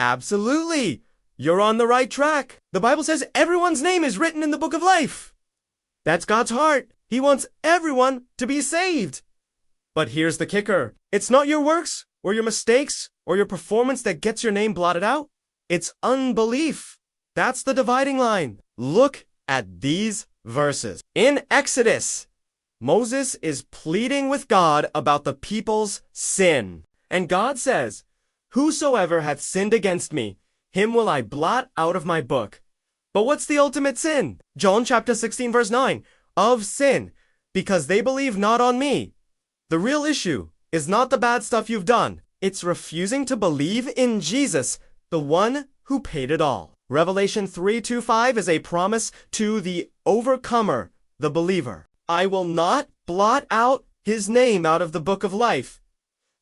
Absolutely. You're on the right track. The Bible says everyone's name is written in the book of life. That's God's heart. He wants everyone to be saved. But here's the kicker. It's not your works or your mistakes or your performance that gets your name blotted out. It's unbelief. That's the dividing line. Look at these verses. In Exodus, Moses is pleading with God about the people's sin. And God says, Whosoever hath sinned against me, him will I blot out of my book. But what's the ultimate sin? John chapter 16 verse 9. Of sin, because they believe not on me. The real issue is not the bad stuff you've done. It's refusing to believe in Jesus, the one who paid it all. Revelation 3:25 is a promise to the overcomer, the believer. I will not blot out his name out of the book of life.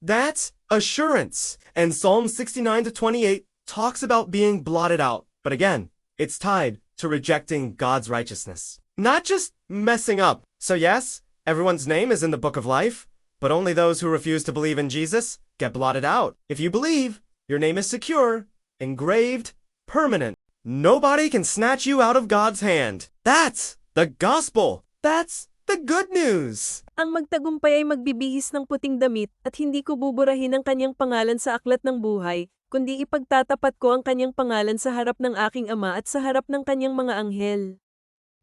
That's assurance. And Psalm 69 to 28 talks about being blotted out. But again, it's tied to rejecting God's righteousness. Not just messing up. So yes, everyone's name is in the book of life, but only those who refuse to believe in Jesus get blotted out. If you believe, your name is secure, engraved, permanent. Nobody can snatch you out of God's hand. That's the gospel. That's the good news. Ang magtagumpay ay magbibihis ng puting damit at hindi ko buburahin ang kanyang pangalan sa aklat ng buhay, kundi ipagtatapat ko ang kanyang pangalan sa harap ng aking ama at sa harap ng kanyang mga anghel.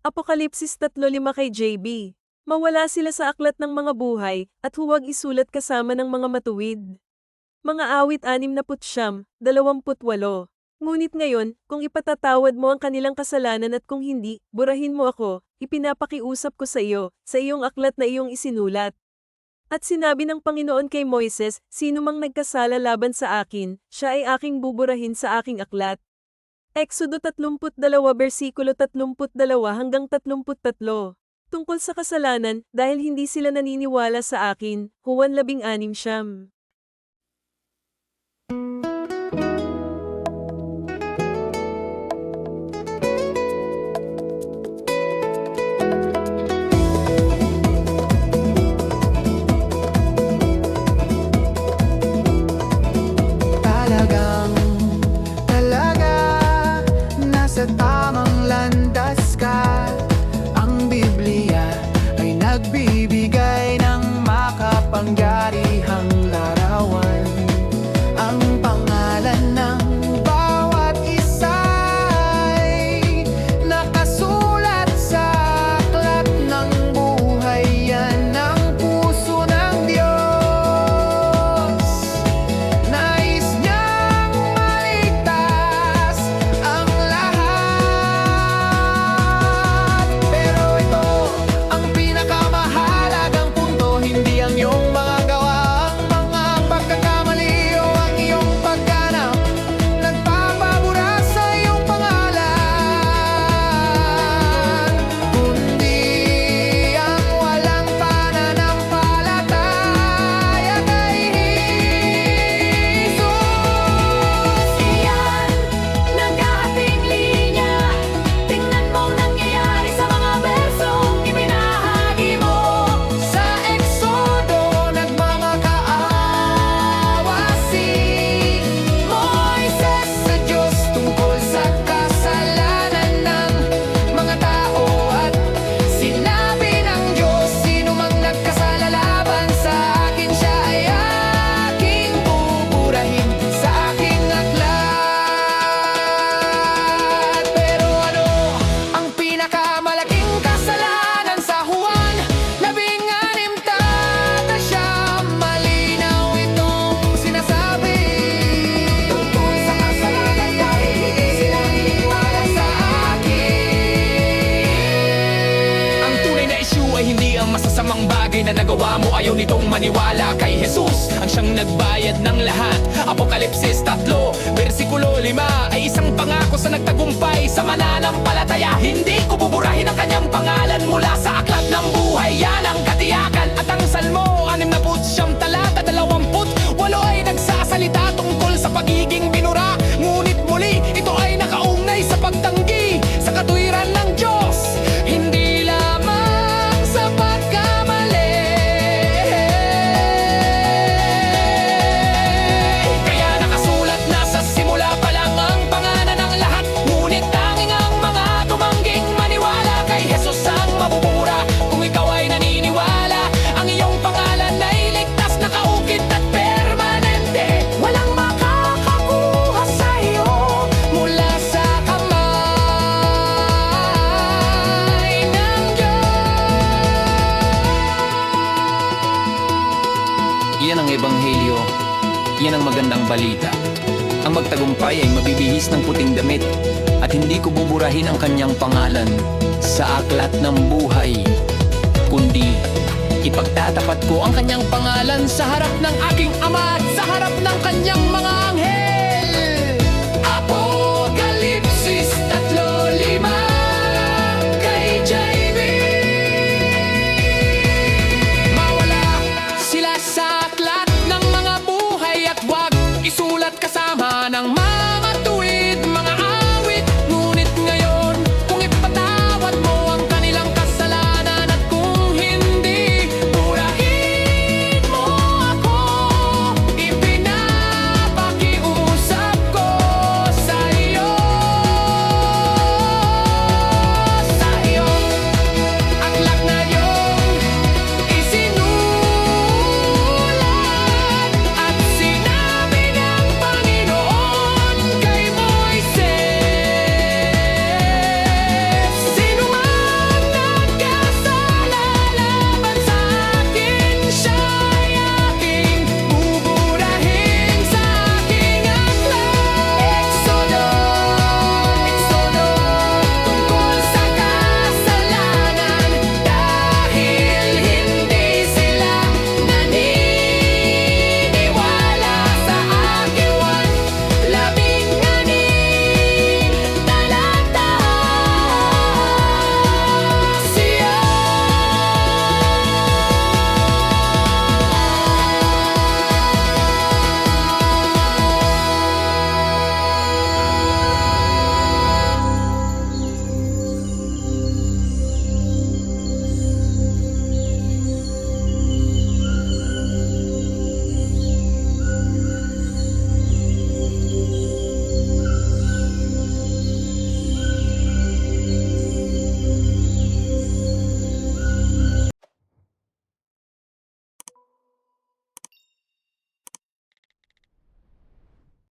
Apokalipsis 3.5 kay JB. Mawala sila sa aklat ng mga buhay at huwag isulat kasama ng mga matuwid. Mga awit 69, 28. Ngunit ngayon, kung ipatatawad mo ang kanilang kasalanan at kung hindi, burahin mo ako, ipinapakiusap ko sa iyo, sa iyong aklat na iyong isinulat. At sinabi ng Panginoon kay Moises, sino mang nagkasala laban sa akin, siya ay aking buburahin sa aking aklat. Exodo 32 versikulo 32 hanggang 33. Tungkol sa kasalanan, dahil hindi sila naniniwala sa akin, Juan 16 siyam. Nagawa mo Ayaw nitong maniwala kay Jesus. Ang siyang nagbayad ng lahat. Apokalipsis 3, versikulo 5 Ay isang pangako sa nagtagumpay Sa mananampalataya. Hindi ko buburahin ang kanyang pangalan magtagumpay ay mabibihis ng puting damit At hindi ko buburahin ang kanyang pangalan sa aklat ng buhay Kundi ipagtatapat ko ang kanyang pangalan sa harap ng aking ama at sa harap ng kanyang mga anghel